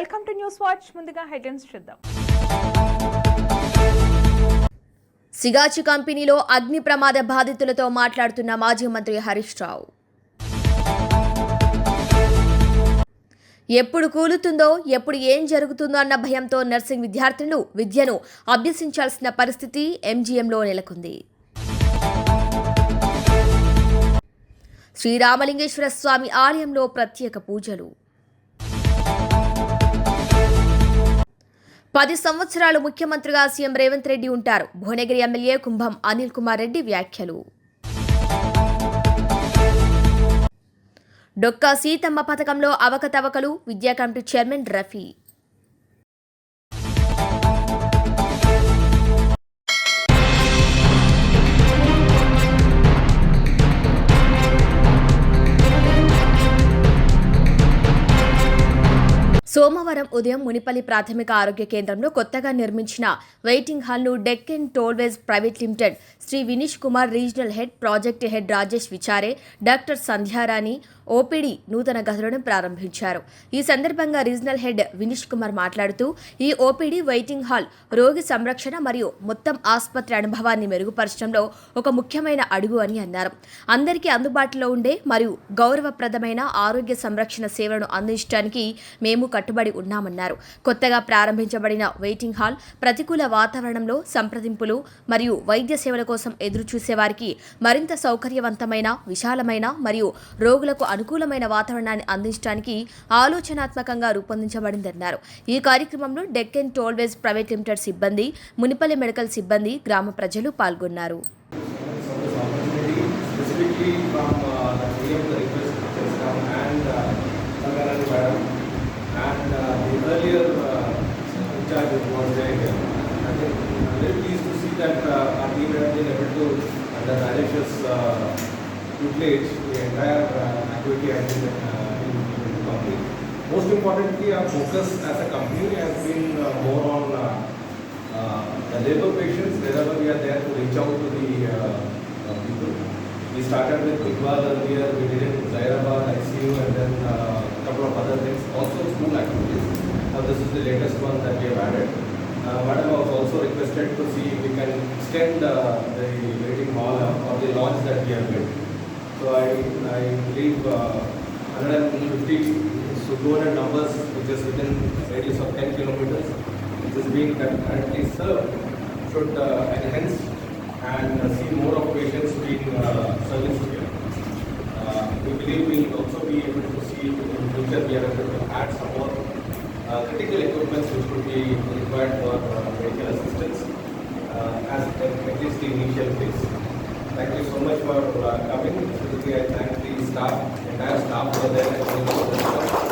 Welcome to news watch. ముందుగా headlines చూద్దాం. సిగాచి కంపెనీలో అగ్ని ప్రమాద బాధితులతో మాట్లాడుతున్న మాజీ మంత్రి హరీష్ రావు. ఎప్పుడు కూలుతుందో ఎప్పుడు ఏం జరుగుతుందో అన్న భయంతో నర్సింగ్ విద్యార్థులు విద్యను అభ్యసించాల్సిన పరిస్థితి ఎంజీఎంలో నెలకొంది. శ్రీరామలింగేశ్వర స్వామి ఆలయంలో ప్రత్యేక పూజలు. పది సంవత్సరాలు ముఖ్యమంత్రిగా సీఎం రేవంత్ రెడ్డి ఉంటారు. భువనగిరి ఎమ్మెల్యే కుంభం అనిల్ కుమార్ రెడ్డి వ్యాఖ్యలు. డొక్కా సీతమ్మ పథకంలో అవకతవకలు విద్యా కమిటీ చైర్మన్ రఫీ. సోమవారం ఉదయం మునిపల్లి ప్రాథమిక ఆరోగ్య కేంద్రంలో కొత్తగా నిర్మించిన waiting హాల్ను Deccan tollways private limited Shri Vineesh Kumar regional head project head Rajesh Vichare doctor Sandhyarani OPD నూతన గదులను ప్రారంభించారు. ఈ సందర్భంగా రీజనల్ హెడ్ వినీష్ కుమార్ మాట్లాడుతూ ఈ ఓపీడీ వెయిటింగ్ హాల్ రోగి సంరక్షణ మరియు మొత్తం ఆసుపత్రి అనుభవాన్ని మెరుగుపరచడంలో ఒక ముఖ్యమైన అడుగు అని అన్నారు. అందరికీ అందుబాటులో ఉండే మరియు గౌరవప్రదమైన ఆరోగ్య సంరక్షణ సేవలను అందించడానికి మేము కట్టుబడి ఉన్నామన్నారు. కొత్తగా ప్రారంభించబడిన వెయిటింగ్ హాల్ ప్రతికూల వాతావరణంలో సంప్రదింపులు మరియు వైద్య సేవల కోసం ఎదురుచూసేవారికి మరింత సౌకర్యవంతమైన విశాలమైన మరియు రోగులకు అనుకూలమైన వాతావరణాన్ని అందించడానికి ఆలోచనాత్మకంగా రూపొందించబడిందన్నారు ఈ కార్యక్రమంలో డెక్కన్ టోల్వేజ్ ప్రైవేట్ లిమిటెడ్ సిబ్బంది మునిపల్లి మెడికల్ సిబ్బంది గ్రామ ప్రజలు పాల్గొన్నారు That uh, our team has been able to, under the NHS uh, tutelage, the entire activity has been, uh, able to complete. Most importantly, our focus as a company has been uh, more on uh, uh, the labor patients wherever we are there to reach out to the uh, uh, people. We started with Iqbal earlier, we did it in Zairabad, ICU, and then uh, a couple of other things, also school activities. Now this is the latest one that we have added. Uh, Madam was also requested to see if we can extend uh, the waiting hall uh, or the lodge that we have built. So I, I believe uh, 150 to 200 numbers, which is within radius of 10 kilometers, which is being currently served, should uh, enhance and uh, see more of patients being uh, serviced here. Uh, We believe we will also be able to see in future we are able to add some more uh, critical equipments which would be required for uh, medical assistance uh, as at least the initial phase. Thank you so much for uh, coming. I thank the staff, entire staff for their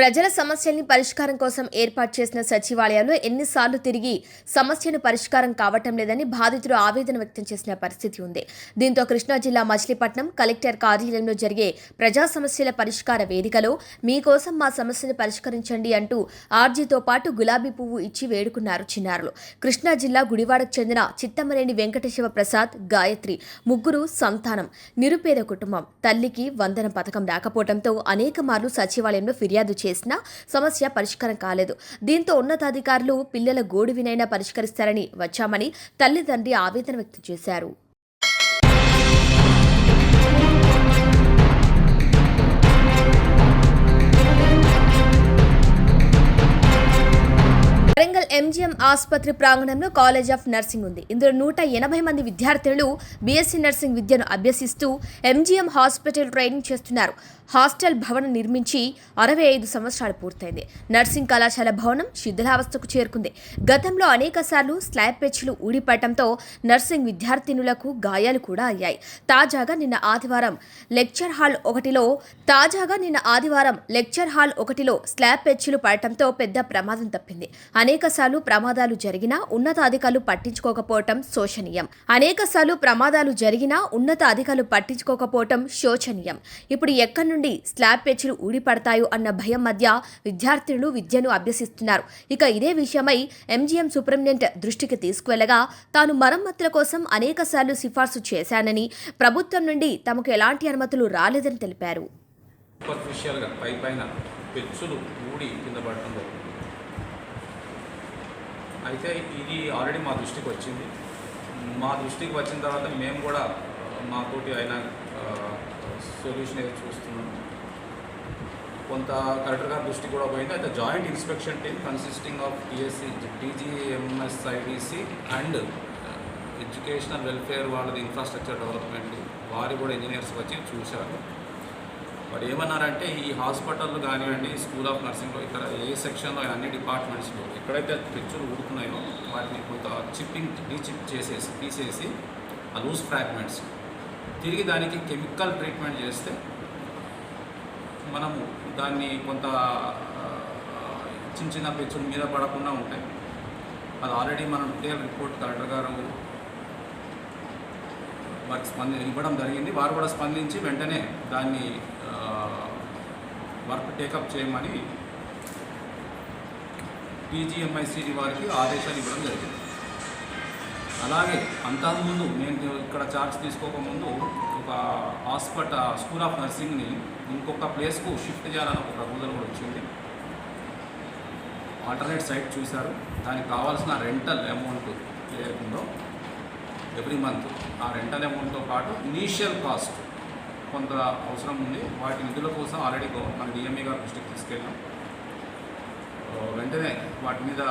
ప్రజల సమస్యల్ని పరిష్కారం కోసం ఏర్పాటు చేసిన సచివాలయంలో ఎన్నిసార్లు తిరిగి సమస్యను పరిష్కారం కావటం లేదని బాధితులు ఆవేదన వ్యక్తం చేసిన పరిస్థితి ఉంది. దీంతో కృష్ణా జిల్లా మచిలీపట్నం కలెక్టర్ కార్యాలయంలో జరిగే ప్రజా సమస్యల పరిష్కార వేదికలో మీకోసం మా సమస్యను పరిష్కరించండి అంటూ ఆర్జీతో పాటు గులాబీ పువ్వు ఇచ్చి వేడుకున్నారు చిన్నారులు. కృష్ణా జిల్లా గుడివాడకు చెందిన చిత్తమనేని వెంకటశివ ప్రసాద్ గాయత్రి ముగ్గురు సంతానం నిరుపేద కుటుంబం. తల్లికి వందన పథకం రాకపోవడంతో అనేక మార్లు సచివాలయంలో ఫిర్యాదు చేసినా సమస్య పరిష్కారం కాలేదు. దీంతో ఉన్నతాధికారులు పిల్లల గోడు వినైనా పరిష్కరిస్తారని వచ్చామని తల్లిదండ్రి ఆవేదన వ్యక్తం చేశారు. వరంగల్ ఎంజీఎం ఆసుపత్రి ప్రాంగణంలో కాలేజ్ ఆఫ్ నర్సింగ్ ఉంది. ఇందులో నూట ఎనభై మంది విద్యార్థులు బీఎస్సీ నర్సింగ్ విద్యను అభ్యసిస్తూ ఎంజీఎం హాస్పిటల్ ట్రైనింగ్ చేస్తున్నారు. హాస్టల్ భవనం నిర్మించి అరవై ఐదు సంవత్సరాలు పూర్తయింది. నర్సింగ్ కళాశాల భవనం శిథిలావస్థకు చేరుకుంది. గతంలో అనేక సార్లు స్లాబ్ పెచ్చులు ఊడిపడటంతో నర్సింగ్ విద్యార్థినులకు గాయాలు కూడా అయ్యాయి. తాజాగా నిన్న ఆదివారం లెక్చర్ హాల్ ఒకటిలో తాజాగా నిన్న ఆదివారం లెక్చర్ హాల్ ఒకటిలో స్లాబ్ పెచ్చులు పడటంతో పెద్ద ప్రమాదం తప్పింది. అనేకసార్లు ప్రమాదాలు జరిగినా ఉన్నతాధికారులు పట్టించుకోకపోవటం శోచనీయం అనేకసార్లు ప్రమాదాలు జరిగినా ఉన్నతాధికారులు పట్టించుకోకపోవటం శోచనీయం ఇప్పుడు ఎక్కడి నుండి స్లాబ్ పెచ్చులు ఊడిపడతాయో అన్న భయం మధ్య విద్యార్థినులు విద్యను అభ్యసిస్తున్నారు. ఇక ఇదే విషయమై ఎంజీఎం సూపరింటెండెంట్ దృష్టికి తీసుకువెళ్ళగా తాను మరమ్మతుల కోసం అనేకసార్లు సిఫార్సు చేశానని ప్రభుత్వం నుండి తమకు ఎలాంటి అనుమతులు రాలేదని తెలిపారు. సూపర్ఫిషియల్గా పై పైన పెచ్చులు ఊడి కింద పడటంలో అయితే ఇది ఆల్రెడీ మా దృష్టికి వచ్చింది. మా దృష్టికి వచ్చిన తర్వాత మేము కూడా మాతోటి అయిన సొల్యూషన్ ఏదో చూస్తున్నాం. కొంత కలెక్టర్ గారి దృష్టికి కూడా పోయింది. అయితే joint inspection team consisting of TSC TGMSIDC and educational welfare వాళ్ళది ఇన్ఫ్రాస్ట్రక్చర్ డెవలప్మెంట్ వారి కూడా ఇంజనీర్స్ వచ్చి చూశారు. వాడు ఏమన్నారంటే ఈ హాస్పిటల్ కానివ్వండి స్కూల్ ఆఫ్ నర్సింగ్లో ఇక్కడ ఏ సెక్షన్లో అన్ని డిపార్ట్మెంట్స్లో ఎక్కడైతే పిక్చర్లు ఊరుకున్నాయో వాటిని కొంత చిప్పింగ్ డీచిప్ చేసేసి తీసేసి ఆ లూజ్ ఫ్రాగ్మెంట్స్ తిరిగి దానికి కెమికల్ ట్రీట్మెంట్ చేస్తే మనము దాన్ని కొంత చిన్న చిన్న పిచ్చుల మీద పడకుండా ఉంటాయి. అది ఆల్రెడీ మనం డీటెయిల్ రిపోర్ట్ కలెక్టర్ గారు వారికి స్పంది ఇవ్వడం జరిగింది. వారు కూడా స్పందించి వెంటనే దాన్ని వర్క్ టేకప్ చేయమని టీజీఎంఐసిడి వారికి ఆదేశాలు ఇవ్వడం జరిగింది. అలాగే అంతకుముందు నేను ఇక్కడ ఛార్జ్ తీసుకోకముందు ఒక హాస్పిటల్ స్కూల్ ఆఫ్ నర్సింగ్ని ఇంకొక ప్లేస్కు షిఫ్ట్ చేయాలని ఒక ప్రపోజల్ కూడా వచ్చింది. ఆల్టర్నేట్ సైట్ చూశారు. దానికి కావాల్సిన రెంటల్ అమౌంట్ లేకుండా ఎవ్రీ మంత్ ఆ రెంటల్ అమౌంట్తో పాటు ఇనీషియల్ కాస్ట్ కొంత అవసరం ఉంది. వాటి నిధుల కోసం ఆల్రెడీ మన డిఎంఏ గారు దృష్టికి తీసుకెళ్ళాం. వెంటనే వాటి మీద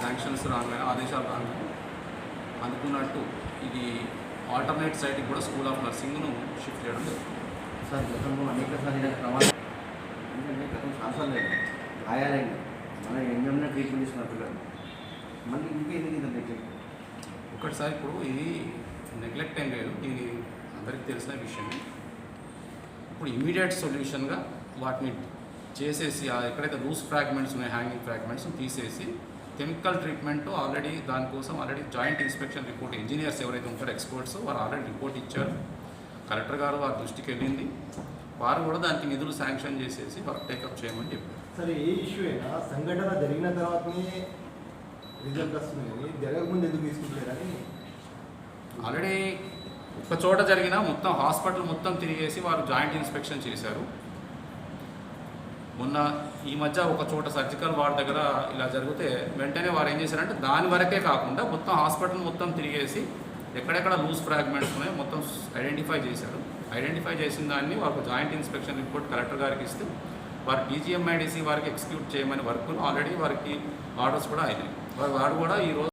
శాంక్షన్స్ రాగానే ఆదేశాలు రాగానే అనుకున్నట్టు ఇది ఆల్టర్నేట్ సైట్కి కూడా స్కూల్ ఆఫ్ నర్సింగ్ను షిఫ్ట్ చేయడం జరుగుతుంది. సార్ గతంలో అనేక ఎందుకంటే గతం సంవత్సరాలు లేదు గాయాలైంది మన ఎంఎంలో ట్రీట్మెంట్ పిల్లలు మళ్ళీ ఇంకేంది ఒకటిసారి ఇప్పుడు ఇది నెగ్లెక్ట్ ఏం లేదు. ఇది అందరికీ తెలిసిన విషయమే. ఇప్పుడు ఇమీడియట్ సొల్యూషన్గా వాటిని చేసేసి ఆ ఎక్కడైతే లూజ్ ఫ్రాగ్మెంట్స్ ఉన్నాయి హ్యాంగింగ్ ఫ్రాగ్మెంట్స్ తీసేసి కెమికల్ ట్రీట్మెంట్ ఆల్రెడీ దానికోసం already joint inspection report engineers ఎవరైతే ఉంటారో ఎక్స్పర్ట్స్ వారు ఆల్రెడీ రిపోర్ట్ ఇచ్చారు. కలెక్టర్ గారు వారి దృష్టికి వెళ్ళింది. వారు కూడా దానికి నిధులు శాంక్షన్ చేసేసి వర్క్ టేకప్ చేయమని చెప్పారు. సరే ఏ ఇష్యూ అయినా సంఘటన జరిగిన తర్వాతనే రిజల్ట్ వస్తుంది జరగకముందు ఎందుకు తీసుకుంటారని? ఆల్రెడీ ఒక చోట జరిగిన మొత్తం హాస్పిటల్ మొత్తం తిరిగేసి వారు జాయింట్ ఇన్స్పెక్షన్ చేశారు. మొన్న ఈ మధ్య ఒక చోట సర్జికల్ వార్డ్ దగ్గర ఇలా జరిగితే వెంటనే వారు ఏం చేశారంటే దాని వరకే కాకుండా మొత్తం హాస్పిటల్ మొత్తం తిరిగేసి ఎక్కడెక్కడ లూజ్ ఫ్రాగ్మెంట్స్ ఉన్నాయో మొత్తం ఐడెంటిఫై చేశారు. ఐడెంటిఫై చేసిన దాన్ని వారికి జాయింట్ ఇన్స్పెక్షన్ రిపోర్ట్ కలెక్టర్ గారికి ఇస్తే వారు డీజీఎంఐడిసి వారికి ఎగ్జిక్యూట్ చేయమని వర్క్ ఆల్రెడీ వారికి ఆర్డర్స్ కూడా అయినాయి. వారి వాడు కూడా ఈరోజు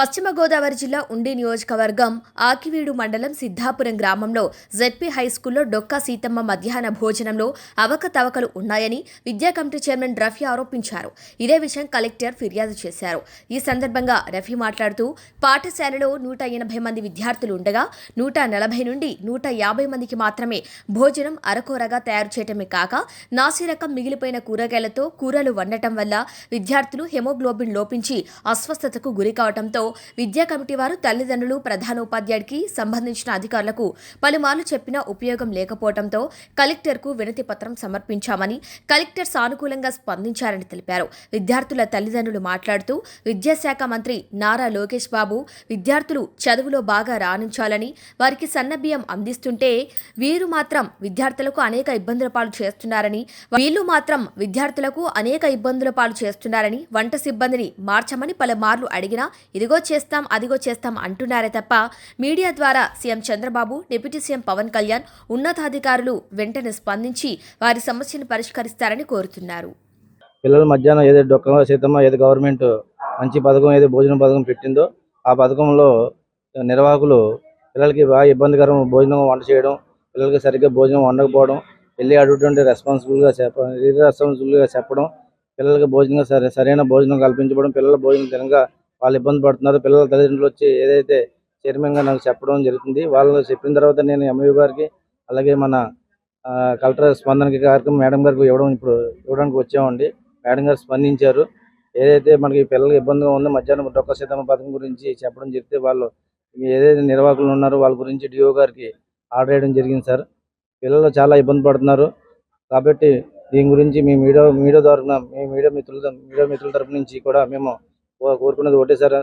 పశ్చిమ గోదావరి జిల్లా ఉండి నియోజకవర్గం ఆకివీడు మండలం సిద్ధాపురం గ్రామంలో జెడ్పీ హై స్కూల్లో డొక్కా సీతమ్మ మధ్యాహ్న భోజనంలో అవకతవకలు ఉన్నాయని విద్యా కమిటీ చైర్మన్ రఫీ ఆరోపించారు. ఇదే విషయం కలెక్టర్ ఫిర్యాదు చేశారు. ఈ సందర్భంగా రఫీ మాట్లాడుతూ పాఠశాలలో నూట ఎనభై మంది విద్యార్థులు ఉండగా నూట నలభై నుండి నూట యాభై మందికి మాత్రమే భోజనం అరకొరగా తయారు చేయటమే కాక నాసిరకం మిగిలిపోయిన కూరగాయలతో కూరలు వండటం వల్ల విద్యార్థులు హెమోగ్లోబిన్ లోపించి అస్వస్థతకు గురి కావడంతో విద్యా కమిటీ వారు తల్లిదండ్రులు ప్రధానోపాధ్యాయుడికి సంబంధించిన అధికారులకు పలుమార్లు చెప్పినా ఉపయోగం లేకపోవడంతో కలెక్టర్కు వినతి పత్రం సమర్పించామని కలెక్టర్ సానుకూలంగా స్పందించారని తెలిపారు. విద్యార్థుల తల్లిదండ్రులు మాట్లాడుతూ విద్యాశాఖ మంత్రి నారా లోకేష్ బాబు విద్యార్థులు చదువులో బాగా రాణించాలని వారికి సన్నబియ్యం అందిస్తుంటే వీరు మాత్రం విద్యార్థులకు అనేక ఇబ్బందుల పాలు చేస్తున్నారని వీళ్ళు మాత్రం విద్యార్థులకు అనేక ఇబ్బందుల పాలు చేస్తున్నారని వంట సిబ్బందిని మార్చమని పలుమార్లు అడిగినా ఇదిగో ఇదిగో చేస్తాం అదిగో చేస్తాం అంటున్నారే తప్ప మీడియా ద్వారా CM Chandrababu deputy CM Pawan Kalyan ఉన్నతాధికారులు వెంటనే స్పందించి వారి సమస్యను పరిష్కరిస్తారని కోరుతున్నారు. పిల్లల మధ్యాహ్నం ఏదో డొక్క సీతమ్మ ఏదో గవర్నమెంట్ మంచి పథకం ఏదో భోజన పథకం పెట్టిందో ఆ పథకంలో నిర్వాహకులు పిల్లలకి బాగా ఇబ్బందికరం భోజనం వంట చేయడం పిల్లలకి సరిగ్గా భోజనం వండకపోవడం వెళ్ళి అడుగుతుంటే రెస్పాన్సిబుల్గా చెప్ప రెస్పాన్సిబుల్గా చెప్పడం పిల్లలకి భోజనం సరి సరైన భోజనం కల్పించడం పిల్లల భోజనం తినగా వాళ్ళు ఇబ్బంది పడుతున్నారు. పిల్లల తల్లిదండ్రులు వచ్చి ఏదైతే చైర్మన్గా నాకు చెప్పడం జరుగుతుంది వాళ్ళు చెప్పిన తర్వాత నేను ఎంఈఓ గారికి అలాగే మన కలెక్టర్ స్పందనకి కార్యక్రమం మేడం గారికి ఇవ్వడం ఇప్పుడు ఇవ్వడానికి వచ్చామండి. మేడం గారు స్పందించారు. ఏదైతే మనకి పిల్లలకి ఇబ్బందిగా ఉందో మధ్యాహ్నం డొక్క సీతమ్మ పథకం గురించి చెప్పడం జరిగితే వాళ్ళు ఏదైతే నిర్వాహకులు ఉన్నారో వాళ్ళ గురించి డిఓ గారికి ఆర్డర్ వేయడం జరిగింది సార్. పిల్లలు చాలా ఇబ్బంది పడుతున్నారు. కాబట్టి దీని గురించి మీ మీడియా మీడియా తరఫున మీ మీడియా మిత్రుల మీడియా మిత్రుల తరఫు నుంచి కూడా మేము కోరుకున్నది ఒకటే సార్.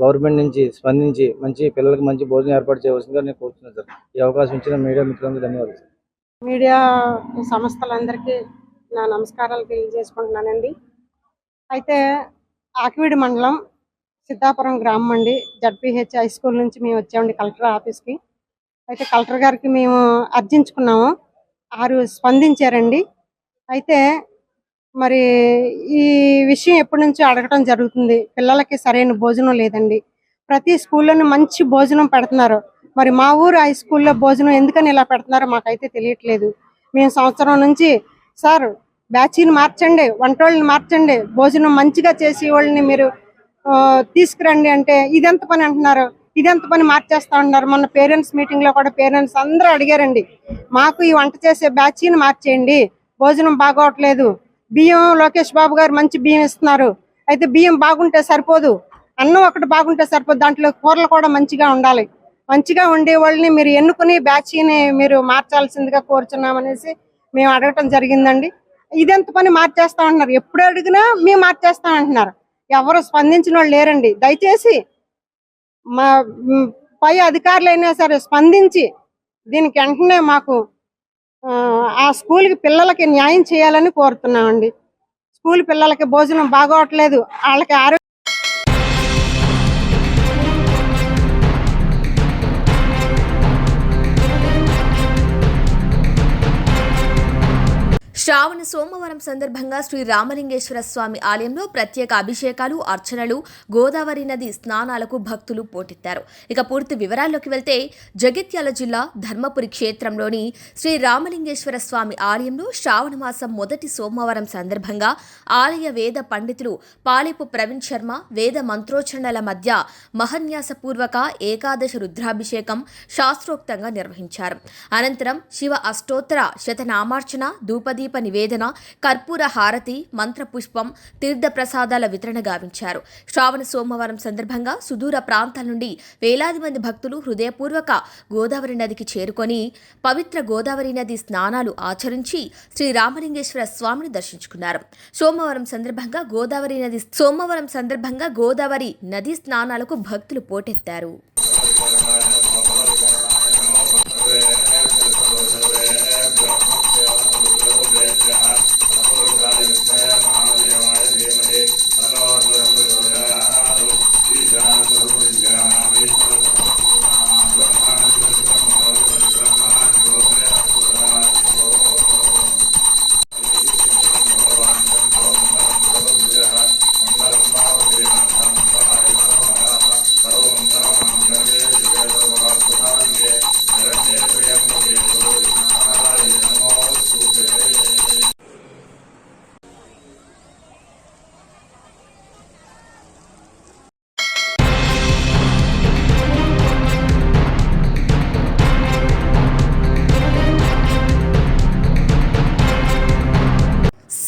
గవర్నమెంట్ నుంచి స్పందించి మంచి పిల్లలకి మంచి భోజనం ఏర్పాటు చేయవలసిందిగా నేను కోరుతున్నాను సార్. ఈ అవకాశం ఇచ్చిన మీడియా మిత్రులందరూ ధన్యవాదాలు సార్. మీడియా సంస్థలందరికీ నా నమస్కారాలు తెలియజేసుకుంటున్నానండి. అయితే ఆకివీడి మండలం సిద్ధాపురం గ్రామం అండి. జడ్పిహెచ్ హై స్కూల్ నుంచి మేము వచ్చామండి కలెక్టర్ ఆఫీస్కి. అయితే కలెక్టర్ గారికి మేము అర్జించుకున్నాము. ఆరు స్పందించారండి. అయితే మరి ఈ విషయం ఎప్పటి నుంచో అడగటం జరుగుతుంది. పిల్లలకి సరైన భోజనం లేదండి. ప్రతి స్కూల్లోనూ మంచి భోజనం పెడుతున్నారు. మరి మా ఊరు హై స్కూల్లో భోజనం ఎందుకని ఇలా పెడుతున్నారో మాకైతే తెలియట్లేదు. మేము సంవత్సరం నుంచి సార్ బ్యాచీని మార్చండి వంటోళ్ళని మార్చండి భోజనం మంచిగా చేసి వాళ్ళని మీరు తీసుకురండి అంటే ఇదెంత పని అంటున్నారు? ఇదెంత పని మార్చేస్తా ఉన్నారు మొన్న పేరెంట్స్ మీటింగ్లో కూడా పేరెంట్స్ అందరూ అడిగారండి. మాకు ఈ వంట చేసే బ్యాచీని మార్చేయండి భోజనం బాగోవట్లేదు బియ్యం లోకేష్ బాబు గారు మంచి బియ్యం ఇస్తున్నారు. అయితే బియ్యం బాగుంటే సరిపోదు. అన్నం ఒకటి బాగుంటే సరిపోదు. దాంట్లో కూరలు కూడా మంచిగా ఉండాలి. మంచిగా ఉండే వాళ్ళని మీరు ఎన్నుకుని బ్యాచీని మీరు మార్చాల్సిందిగా కోరుచున్నామనేసి మేము అడగటం జరిగిందండి. ఇదెంత పని మార్చేస్తా అంటున్నారు. ఎప్పుడు అడిగినా మేము మార్చేస్తా అంటున్నారు. ఎవరు స్పందించిన వాళ్ళు లేరండి. దయచేసి మా పై అధికారులైనా సరే స్పందించి దీనికి వెంటనే మాకు ఆ, ఆ స్కూల్కి పిల్లలకి న్యాయం చేయాలని కోరుతున్నామండి. స్కూల్ పిల్లలకి భోజనం బాగోట్లేదు. వాళ్ళకి ఆరోగ్య శ్రావణ సోమవారం సందర్భంగా శ్రీ రామలింగేశ్వర స్వామి ఆలయంలో ప్రత్యేక అభిషేకాలు అర్చనలు గోదావరి నది స్నానాలకు భక్తులు పోటెత్తారు. ఇక పూర్తి వివరాల్లోకి వెళ్తే జగిత్యాల జిల్లా ధర్మపురి క్షేత్రంలోని శ్రీ రామలింగేశ్వర స్వామి ఆలయంలో శ్రావణ మాసం మొదటి సోమవారం సందర్భంగా ఆలయ వేద పండితులు పాలెపు ప్రవీణ్ శర్మ వేద మంత్రోచ్చరణల మధ్య మహన్యాసపూర్వక ఏకాదశ రుద్రాభిషేకం శాస్త్రోక్తంగా నిర్వహించారు. అనంతరం శివ అష్టోత్తర శతనామార్చన ధూపదీప నివేదన కర్పూర హారతి మంత్రపుష్పం తీర్థప్రసాదాల వితరణ గావించారు. శ్రావణ సోమవారం సందర్భంగా సుదూర ప్రాంతాల నుండి వేలాది మంది భక్తులు హృదయపూర్వక గోదావరి నదికి చేరుకొని పవిత్ర గోదావరి నది స్నానాలు ఆచరించి శ్రీ రామలింగేశ్వర స్వామిని దర్శించుకున్నారు. సోమవారం సందర్భంగా గోదావరి నది సోమవారం సందర్భంగా గోదావరి నది స్నానాలకు భక్తులు పోటెత్తారు.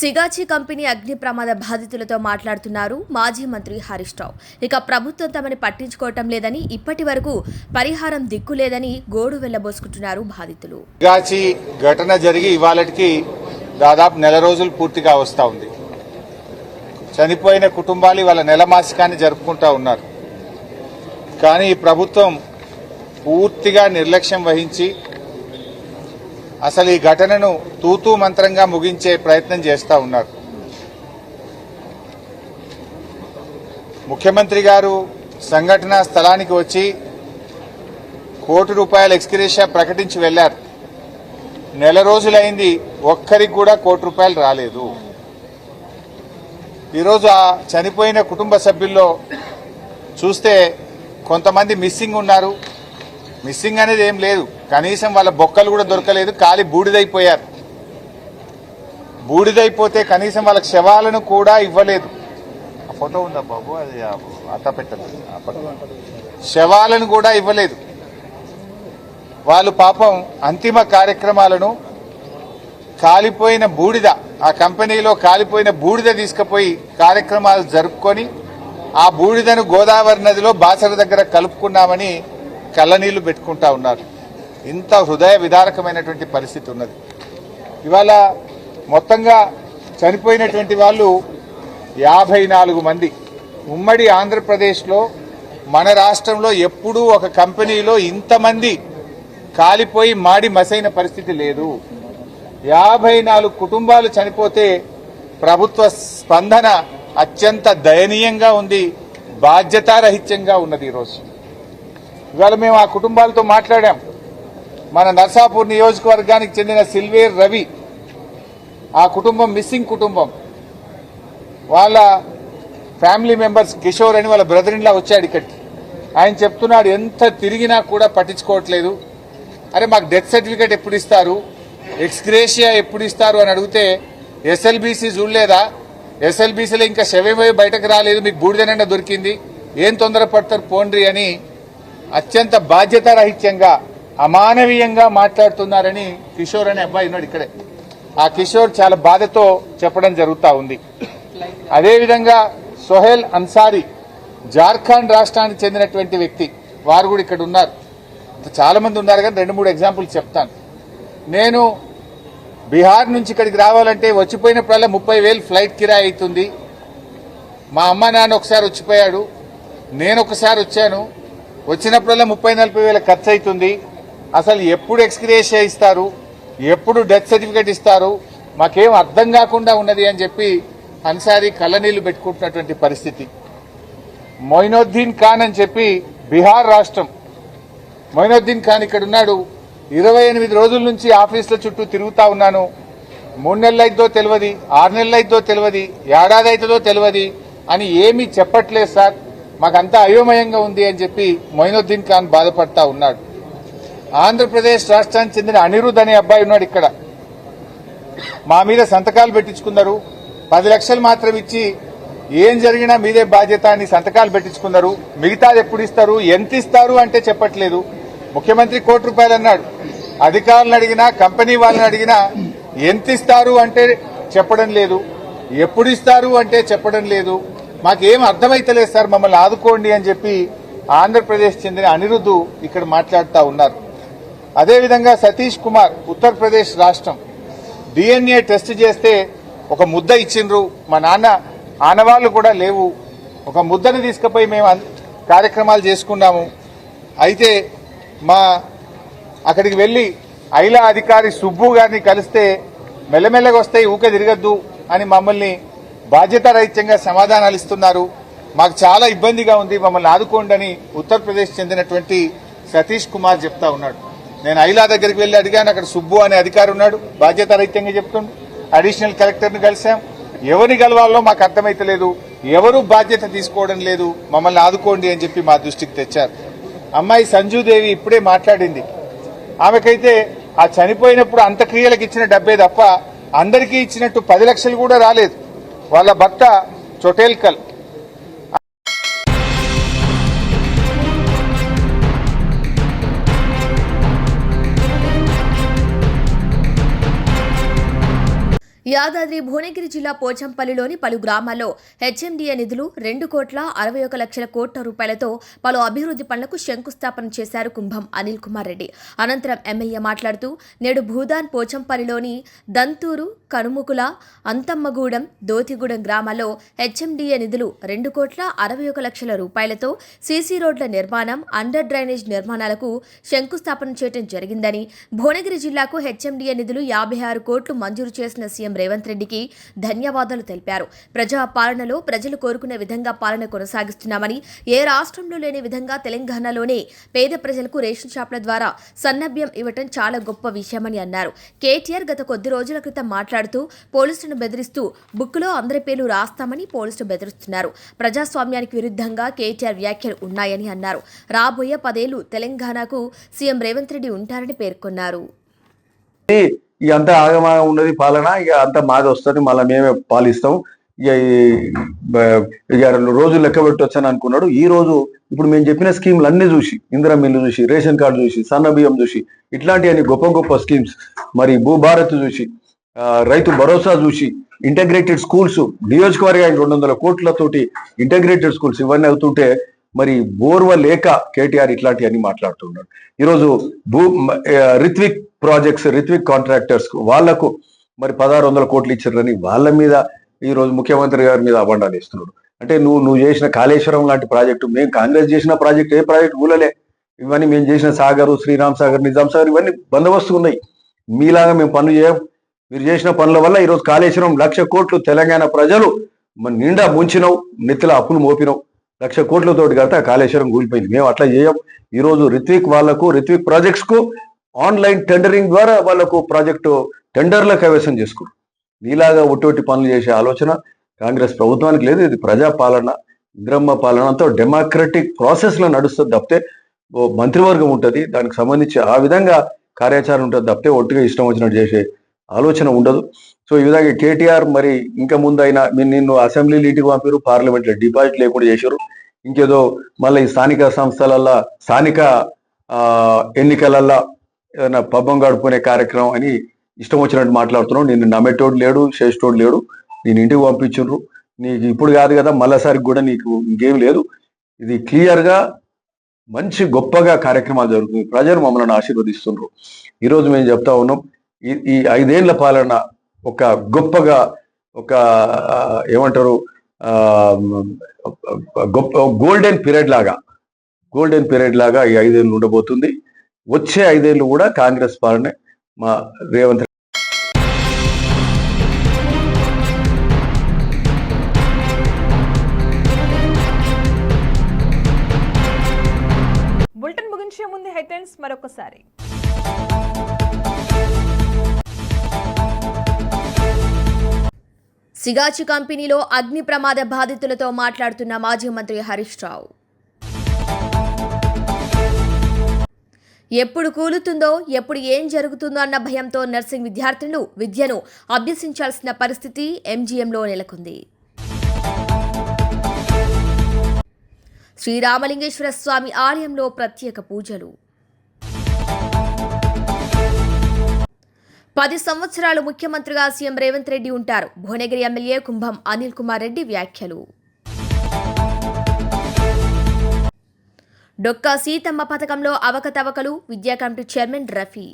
సిగాచి కంపెనీ అగ్ని ప్రమాద బాధితులతో మాట్లాడుతున్నారు మాజీ మంత్రి హరీష్ రావు. ఇక ప్రభుత్వం తమని పట్టించుకోవటం లేదని ఇప్పటి వరకు పరిహారం దిక్కులేదని గోడు వెళ్ళబోసుకుంటున్నారు బాధితులు. గాచి ఘటన జరిగి ఇవాళకి దాదాపు నెల రోజులు పూర్తిగా వస్తూ ఉంది. చనిపోయిన కుటుంబాలు ఇవాళ నెల మాసికాన్ని జరుపుకుంటా ఉన్నారు. కానీ ఈ ప్రభుత్వం పూర్తిగా నిర్లక్ష్యం వహించి అసలు ఈ ఘటనను తూతూ మంత్రంగా ముగించే ప్రయత్నం చేస్తూ ఉన్నారు. ముఖ్యమంత్రి గారు సంఘటన స్థలానికి వచ్చి కోటి రూపాయల ఎక్స్గ్రేషియా ప్రకటించి వెళ్ళారు నెల రోజులైంది ఒక్కరికి కూడా కోటి రూపాయలు రాలేదు. ఈరోజు ఆ చనిపోయిన కుటుంబ సభ్యుల్లో చూస్తే కొంతమంది మిస్సింగ్ ఉన్నారు. మిస్సింగ్ అనేది ఏం లేదు. కనీసం వాళ్ళ బొక్కలు కూడా దొరకలేదు కాలి బూడిదైపోయారు. బూడిదైపోతే కనీసం వాళ్ళ శవాలను కూడా ఇవ్వలేదు. ఆ ఫోటో ఉందా బాబు? అది అత్త పెట్టలేదు శవాలను కూడా ఇవ్వలేదు. వాళ్ళు పాపం అంతిమ కార్యక్రమాలను కాలిపోయిన బూడిద ఆ కంపెనీలో కాలిపోయిన బూడిద తీసుకుపోయి కార్యక్రమాలు జరుపుకొని ఆ బూడిదను గోదావరి నదిలో బాసర దగ్గర కలుపుకున్నామని కళ్ళనీళ్ళు పెట్టుకుంటా ఉన్నారు. ఇంత హృదయ విదారకమైనటువంటి పరిస్థితి ఉన్నది. ఇవాళ మొత్తంగా చనిపోయినటువంటి వాళ్ళు యాభై నాలుగు మంది. ఉమ్మడి ఆంధ్రప్రదేశ్లో మన రాష్ట్రంలో ఎప్పుడూ ఒక కంపెనీలో ఇంతమంది కాలిపోయి మాడి మసైన పరిస్థితి లేదు. యాభై నాలుగు కుటుంబాలు చనిపోతే ప్రభుత్వ స్పందన అత్యంత దయనీయంగా ఉంది బాధ్యతారహిత్యంగా ఉన్నది ఈరోజు. ఇవాళ మేము ఆ కుటుంబాలతో మాట్లాడాం. మన నర్సాపూర్ నియోజకవర్గానికి చెందిన సిల్వేర్ రవి ఆ కుటుంబం మిస్సింగ్ కుటుంబం. వాళ్ళ ఫ్యామిలీ మెంబర్స్ కిషోర్ అని వాళ్ళ బ్రదర్ ఇన్లా వచ్చాడు ఇక్కడికి. ఆయన చెప్తున్నాడు ఎంత తిరిగినా కూడా పట్టించుకోవట్లేదు. అరే మాకు డెత్ సర్టిఫికేట్ ఎప్పుడు ఇస్తారు? ఎక్స్గ్రేషియా ఎప్పుడు ఇస్తారు అని అడిగితే ఎస్ఎల్బీసీ చూడలేదా? ఎస్ఎల్బీసీలో ఇంకా శవమై బయటకు రాలేదు మీకు బూడిదనండా దొరికింది. ఏం తొందరపడతారు పోండ్రి అని అత్యంత బాధ్యతారాహిత్యంగా అమానవీయంగా మాట్లాడుతున్నారని కిషోర్ అనే అబ్బాయి ఉన్నాడు ఇక్కడే. ఆ కిషోర్ చాలా బాధతో చెప్పడం జరుగుతూ ఉంది. అదేవిధంగా సోహెల్ అన్సారీ జార్ఖండ్ రాష్ట్రానికి చెందినటువంటి వ్యక్తి. వారు కూడా ఇక్కడ ఉన్నారు. చాలా మంది ఉన్నారు కానీ రెండు మూడు ఎగ్జాంపుల్స్ చెప్తాను. నేను బీహార్ నుంచి ఇక్కడికి రావాలంటే వచ్చిపోయినప్పుడల్లా ముప్పై వేలు ఫ్లైట్ కిరాయి అవుతుంది. మా అమ్మ నాన్న ఒకసారి వచ్చిపోయాడు. నేను ఒకసారి వచ్చాను. వచ్చినప్పుడల్లా ముప్పై నలభై వేల ఖర్చు అవుతుంది. అసలు ఎప్పుడు ఎక్స్గ్రేషియా ఇస్తారు? ఎప్పుడు డెత్ సర్టిఫికేట్ ఇస్తారు? మాకేం అర్థం కాకుండా ఉన్నది అని చెప్పి అన్సారీ కళ్ళనీళ్ళు పెట్టుకుంటున్నటువంటి పరిస్థితి. మొయినుద్దీన్ ఖాన్ అని చెప్పి బీహార్ రాష్ట్రం. మొయినుద్దీన్ ఖాన్ ఇక్కడ ఉన్నాడు. ఇరవై ఎనిమిది రోజుల నుంచి ఆఫీసుల చుట్టూ తిరుగుతా ఉన్నాను. మూడు నెలలు అయిద్దో తెలియదు. ఆరు నెలలు అయిద్దో తెలియదు. ఏడాది అవుతుందో తెలియదు. అని ఏమీ చెప్పట్లేదు సార్. మాకంతా అయోమయంగా ఉంది అని చెప్పి మొయినుద్దీన్ ఖాన్ బాధపడతా ఉన్నాడు. ఆంధ్రప్రదేశ్ రాష్ట్రానికి చెందిన అనిరుద్ అనే అబ్బాయి ఉన్నాడు ఇక్కడ. మా మీద సంతకాలు పెట్టించుకున్నారు. పది లక్షలు మాత్రం ఇచ్చి ఏం జరిగినా మీదే బాధ్యత అని సంతకాలు పెట్టించుకున్నారు. మిగతాది ఎప్పుడు ఇస్తారు? ఎంత ఇస్తారు అంటే చెప్పట్లేదు. ముఖ్యమంత్రి కోటి రూపాయలు అన్నాడు. అధికారులను అడిగినా కంపెనీ వాళ్ళని అడిగినా ఎంత ఇస్తారు అంటే చెప్పడం లేదు. ఎప్పుడు ఇస్తారు అంటే చెప్పడం లేదు. మాకేం అర్థమైతలేదు సార్ మమ్మల్ని ఆదుకోండి అని చెప్పి ఆంధ్రప్రదేశ్ చెందిన అనిరుద్ధు ఇక్కడ మాట్లాడుతూ ఉన్నారు. అదేవిధంగా సతీష్ కుమార్ ఉత్తరప్రదేశ్ రాష్ట్రం. డిఎన్ఏ టెస్ట్ చేస్తే ఒక ముద్ద ఇచ్చిండ్రు. మా నాన్న ఆనవాళ్ళు కూడా లేవు. ఒక ముద్దను తీసుకుపోయి మేము కార్యక్రమాలు చేసుకున్నాము. అయితే మా అక్కడికి వెళ్ళి ఐలా అధికారి సుబ్బు గారిని కలిస్తే మెల్లమెల్లగా వస్తాయి ఊకే తిరగద్దు అని మమ్మల్ని బాధ్యతారహిత్యంగా సమాధానాలు ఇస్తున్నారు. మాకు చాలా ఇబ్బందిగా ఉంది. మమ్మల్ని ఆదుకోండి అని ఉత్తరప్రదేశ్ చెందినటువంటి సతీష్ కుమార్ చెప్తా ఉన్నాడు. నేను ఐలా దగ్గరికి వెళ్ళి అడిగాను అక్కడ సుబ్బు అనే అధికారి ఉన్నాడు బాధ్యత రహిత్యంగా చెప్తుండు. అడిషనల్ కలెక్టర్ని కలిసాం ఎవరిని గెలవాలో మాకు అర్థమైతలేదు ఎవరు బాధ్యత తీసుకోవడం లేదు. మమ్మల్ని ఆదుకోండి అని చెప్పి మా దృష్టికి తెచ్చారు. అమ్మాయి సంజుదేవి ఇప్పుడే మాట్లాడింది. ఆమెకైతే ఆ చనిపోయినప్పుడు అంత్యక్రియలకు ఇచ్చిన డబ్బే తప్ప అందరికీ ఇచ్చినట్టు పది లక్షలు కూడా రాలేదు. వాళ్ళ భర్త చొటేల్కల్. యాదాద్రి భువనగిరి జిల్లా పోచంపల్లిలోని పలు గ్రామాల్లో హెచ్ఎండిఏ నిధులు రెండు కోట్ల అరవై ఒక లక్షల కోట్ల రూపాయలతో పలు అభివృద్ధి పనులకు శంకుస్థాపన చేశారు కుంభం అనిల్ కుమార్ రెడ్డి. అనంతరం ఎమ్మెల్యే మాట్లాడుతూ నేడు భూదాన్ పోచంపల్లిలోని దంతూరు కనుముకుల అంతమ్మగూడెం దోతిగూడెం గ్రామాల్లో హెచ్ఎండిఏ నిధులు రెండు కోట్ల అరవై ఒక లక్షల రూపాయలతో సీసీ రోడ్ల నిర్మాణం అండర్ డ్రైనేజ్ నిర్మాణాలకు శంకుస్థాపన చేయడం జరిగిందని భువనగిరి జిల్లాకు హెచ్ఎండిఏ నిధులు యాభై ఆరు కోట్లు మంజూరు చేసిన సీఎం రేవంత్ రెడ్డికి ధన్యవాదాలు తెలిపారు. ప్రజా పాలనలో ప్రజలు కోరుకునే విధంగా పాలన కొనసాగిస్తున్నామని ఏ రాష్ట్రంలో లేని విధంగా తెలంగాణలోనే పేద ప్రజలకు రేషన్ షాప్ల ద్వారా సన్నభ్యం ఇవ్వటం చాలా గొప్ప విషయమని అన్నారు. కేటీఆర్ గత కొద్ది రోజుల క్రితం మాట్లాడుతూ పోలీసులను బెదిరిస్తూ బుక్లో అందరి పేర్లు రాస్తామని పోలీసులు బెదిరిస్తున్నారు. ప్రజాస్వామ్యానికి విరుద్ధంగా కేటీఆర్ వ్యాఖ్యలు ఉన్నాయని అన్నారు. రాబోయే పదేళ్ళు తెలంగాణకు సీఎం రేవంత్ రెడ్డి ఉంటారని పేర్కొన్నారు. ఇక అంతా ఆగమాగం ఉన్నది పాలన ఇక అంతా మాది వస్తుంది మళ్ళీ మేమే పాలిస్తాం ఇక ఈ ఇక రోజులు లెక్క పెట్టొచ్చని అనుకున్నాడు. ఈ రోజు ఇప్పుడు మేము చెప్పిన స్కీమ్లు అన్ని చూసి ఇందిరా మిల్లు చూసి రేషన్ కార్డు చూసి సన్న బియ్యం చూసి ఇట్లాంటి గొప్ప గొప్ప స్కీమ్స్ మరి భూభారత్ చూసి రైతు భరోసా చూసి ఇంటగ్రేటెడ్ స్కూల్స్ నియోజకవర్గానికి రెండు వందల కోట్లతోటి ఇంటగ్రేటెడ్ స్కూల్స్ ఇవన్నీ అవుతుంటే మరి బోర్వ లేక కేటీఆర్ ఇట్లాంటివన్నీ మాట్లాడుతున్నాడు ఈరోజు భూ రిత్విక్ ప్రాజెక్ట్స్ రిత్విక్ కాంట్రాక్టర్స్ వాళ్ళకు మరి పదహారు వందల కోట్లు ఇచ్చారని వాళ్ళ మీద ఈరోజు ముఖ్యమంత్రి గారి మీద అభండాలు ఇస్తున్నాడు అంటే నువ్వు నువ్వు చేసిన కాళేశ్వరం లాంటి ప్రాజెక్టు మేము కాంగ్రెస్ చేసిన ప్రాజెక్ట్ ఏ ప్రాజెక్ట్ కూలలే ఇవన్నీ మేము చేసిన సాగర్ శ్రీరామ్ సాగర్ నిజాం సాగర్ ఇవన్నీ బందోబస్తు ఉన్నాయి. మీలాగా మేము పనులు చేయం. మీరు చేసిన పనుల వల్ల ఈరోజు కాళేశ్వరం లక్ష కోట్లు తెలంగాణ ప్రజలు నిండా ముంచినవు నెత్తిల అప్పులు మోపినవు. లక్ష కోట్లతోటి కడితే ఆ కాళేశ్వరం కూలిపోయింది. మేము అట్లా చేయం ఈరోజు రిత్విక్ వాళ్ళకు రిత్విక్ ప్రాజెక్ట్స్కు ఆన్లైన్ టెండరింగ్ ద్వారా వాళ్ళకు ప్రాజెక్టు టెండర్ల కైవసం చేసుకున్నారు నీలాగా ఒట్టోటి పనులు చేసే ఆలోచన కాంగ్రెస్ ప్రభుత్వానికి లేదు. ఇది ప్రజా పాలన ఇంద్రమ్మ పాలనతో డెమోక్రటిక్ ప్రాసెస్లో నడుస్తుంది తప్పితే ఓ మంత్రివర్గం ఉంటుంది. దానికి సంబంధించి ఆ విధంగా కార్యాచరణ ఉంటుంది తప్పితే ఒట్టుగా ఇష్టం వచ్చినట్టు చేసే ఆలోచన ఉండదు. సో ఈ విధంగా కేటీఆర్ మరి ఇంకా ముందైనా మీరు నిన్ను అసెంబ్లీ లీటికి పంపారు పార్లమెంట్లో డిపాజిట్ లేకుండా చేశారు ఇంకేదో మళ్ళీ ఈ స్థానిక సంస్థలల్లో స్థానిక ఎన్నికలల్లో ఏదైనా పబ్బం గడుపుకునే కార్యక్రమం అని ఇష్టం వచ్చినట్టు మాట్లాడుతున్నావు. నిన్ను నమ్మేటోడు లేడు చేసేటోడు లేడు. నేను ఇంటికి పంపించుండ్రు నీకు ఇప్పుడు కాదు కదా మళ్ళీసారికి కూడా నీకు ఇంకేం లేదు. ఇది క్లియర్గా మంచి గొప్పగా కార్యక్రమాలు జరుగుతుంది ప్రజలు మమ్మల్ని ఆశీర్వదిస్తున్నారు. ఈరోజు మేము చెప్తా ఉన్నాం ఈ ఈ ఐదేళ్ళ పాలన ఒక గొప్పగా ఒక ఏమంటారు గొప్ప గోల్డెన్ పీరియడ్ లాగా గోల్డెన్ పీరియడ్ లాగా ఈ ఐదేళ్ళు ఉండబోతుంది. వచ్చే ఐదేళ్ళు కూడా కాంగ్రెస్ పాలనే మా రేవంత్ బులెటిన్ ముగించే ముందు హెడ్లైన్స్ మరొకసారి. సిగాచి కంపెనీలో అగ్ని ప్రమాద బాధితులతో మాట్లాడుతున్న మాజీ మంత్రి హరీష్ రావు. ఎప్పుడు కూలుతుందో ఎప్పుడు ఏం జరుగుతుందో అన్న భయంతో నర్సింగ్ విద్యార్థులు విద్యను అభ్యసించాల్సిన పరిస్థితి ఎంజీఎంలో నెలకొంది. శ్రీరామలింగేశ్వర స్వామి ఆలయంలో ప్రత్యేక పూజలు. పది సంవత్సరాలు ముఖ్యమంత్రిగా సీఎం రేవంత్ రెడ్డి ఉంటారు. భువనగిరి ఎమ్మెల్యే కుంభం అనిల్ కుమార్ రెడ్డి వ్యాఖ్యలు. డొక్కా సీతమ్మ పథకంలో అవకతవకలు విద్యా కమిటీ చైర్మన్ రఫీ.